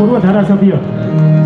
પૂર્વ ધારાસભ્ય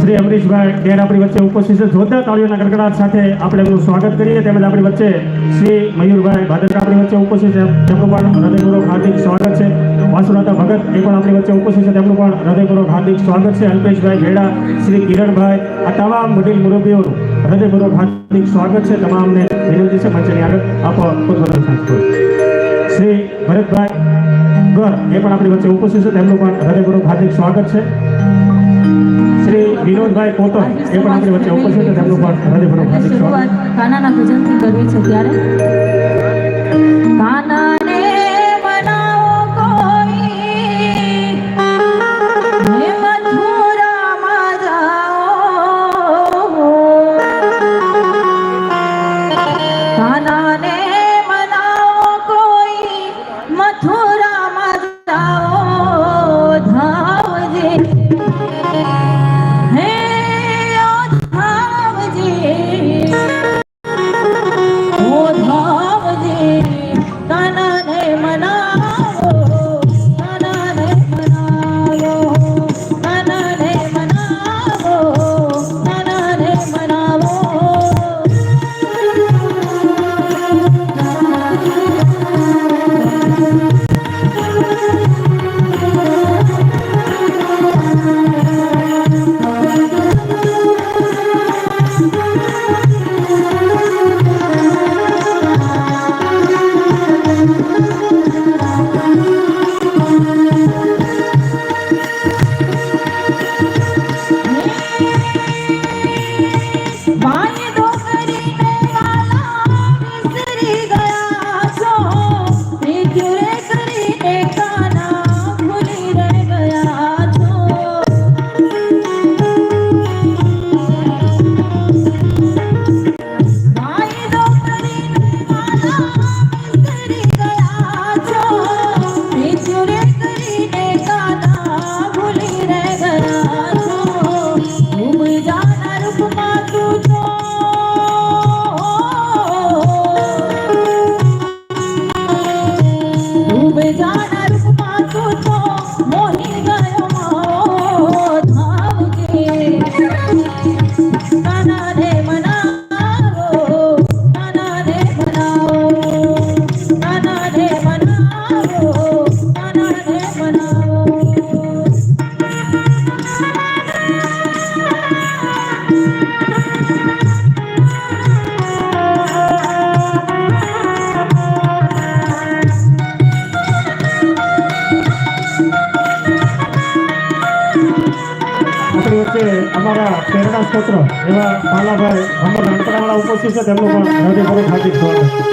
શ્રી અમરીશભાઈ ડેર આપણી વચ્ચે ઉપસ્થિત છે. જોરદાર તાળીઓના ગડગડાટ સાથે આપણે એમનું સ્વાગત કરીએ. તેમજ આપણી વચ્ચે શ્રી મયુરભાઈ ભાદરકા આપણી વચ્ચે ઉપસ્થિત છે. તેમનું પણ હૃદયપૂર્વક હાર્દિક સ્વાગત છે. વાસુનાથા ભગત એ પણ આપણી વચ્ચે ઉપસ્થિત છે. તેમનું પણ હૃદયપૂર્વક હાર્દિક સ્વાગત છે. અલ્પેશભાઈ ભેડા શ્રી કિરણભાઈ, આ તમામ વડીલ મુરબીઓનું હૃદયપૂર્વક હાર્દિક સ્વાગત છે. તમામને વિનંતી છે. મંચની આગળ આપો શ્રી ભરતભાઈ ગર એ પણ આપણી વચ્ચે ઉપસ્થિત છે. તેમનું પણ હૃદયપૂર્વક હાર્દિક સ્વાગત છે. શ્રી વિનોદભાઈ કોટક એ પણ આપણી વચ્ચે ઉપસ્થિત છે. તેમનું પણ હૃદયપૂર્વક હાર્દિક સ્વાગત. કાનાના ભજનથી કરવી છે ત્યારે. કાનાને સ્તોત્ર એવા પાલાભાઈ અમર નાનકડાવાળા ઉપસ્થિત છે તેમનું પણ હૃદયપૂર્વક હાર્દિક સ્વાગત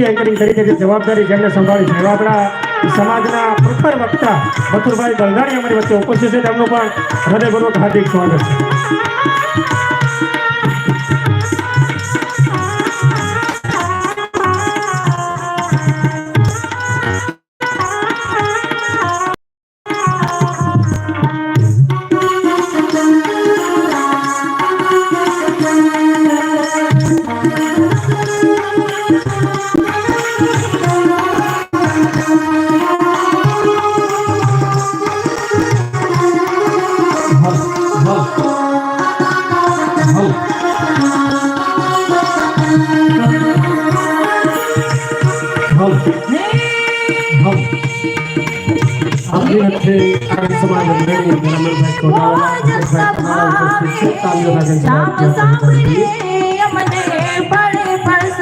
મુખ્ય તરીકે જે જવાબદારી જેમને સંભાળી છે. એવા આપણા સમાજના પ્રખર વક્તા મથુરભાઈ ગલગાણી અમારી વચ્ચે ઉપસ્થિત છે. તેમનું પણ હૃદયપૂર્વક હાર્દિક સ્વાગત છે. સભાવે શ્યામ સાંભળે અમને પડે પળ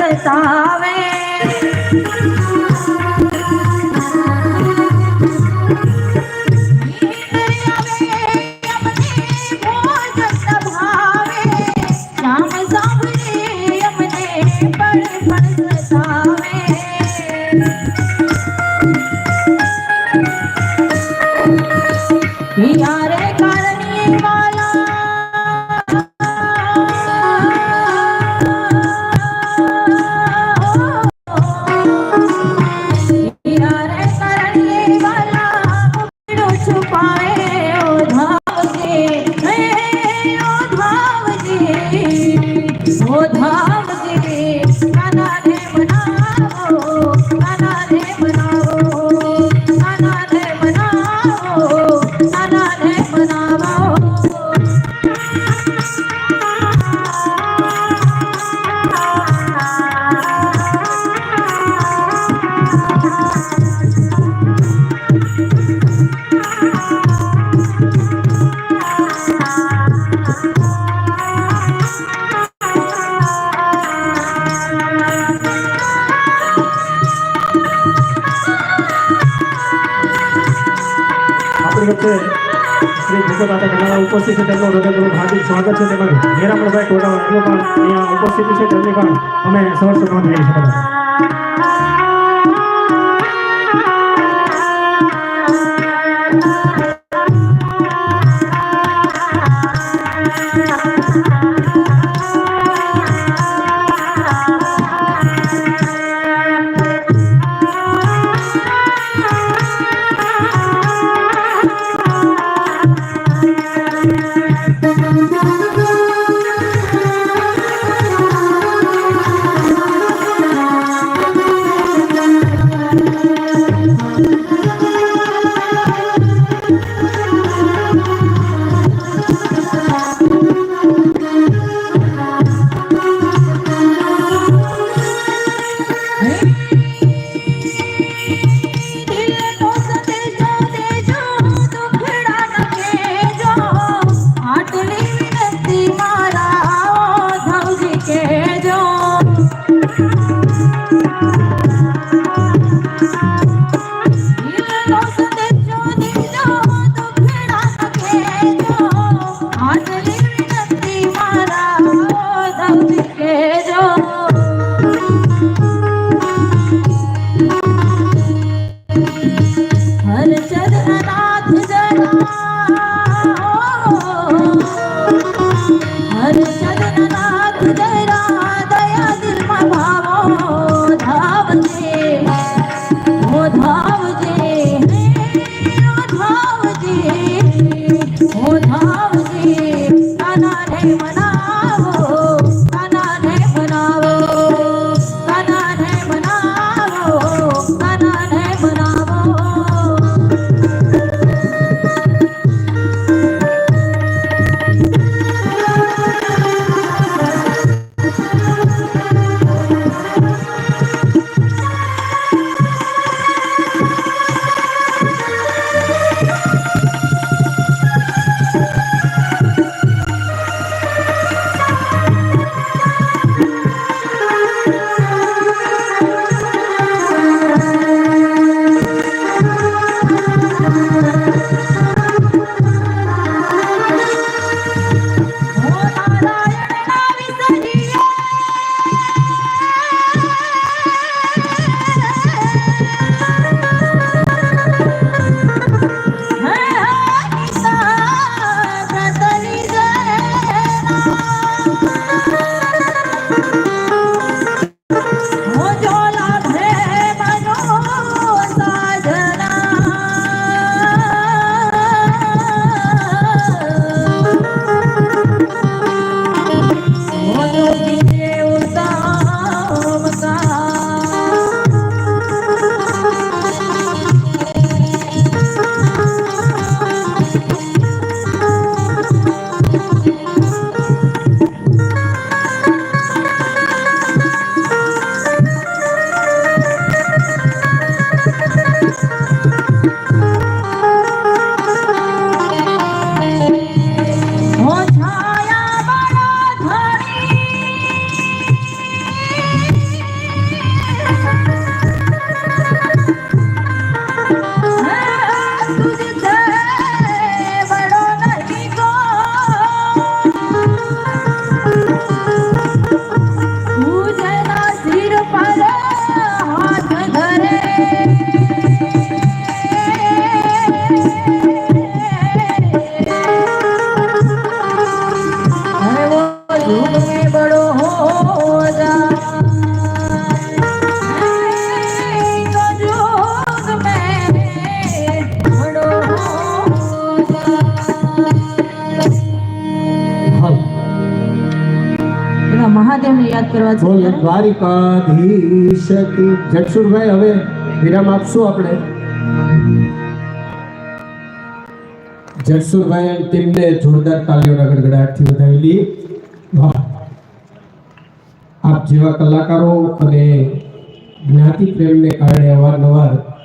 ઉપસ્થિત છે તેમનું હૃદયપૂર્વક હાર્દિક સ્વાગત છે. તેમજ હીરામણભાઈ કોટાવાલા પણ અહીંયા ઉપસ્થિત છે. તેમની પણ અમે સહર્ષ નોંધ મહાદેવને જોરદાર તાલીઓના ગડગડાટથી વધાવેલી. વાહ. આપ જેવા કલાકારો અને જ્ઞાતિ પ્રેમને કારણે અવારનવાર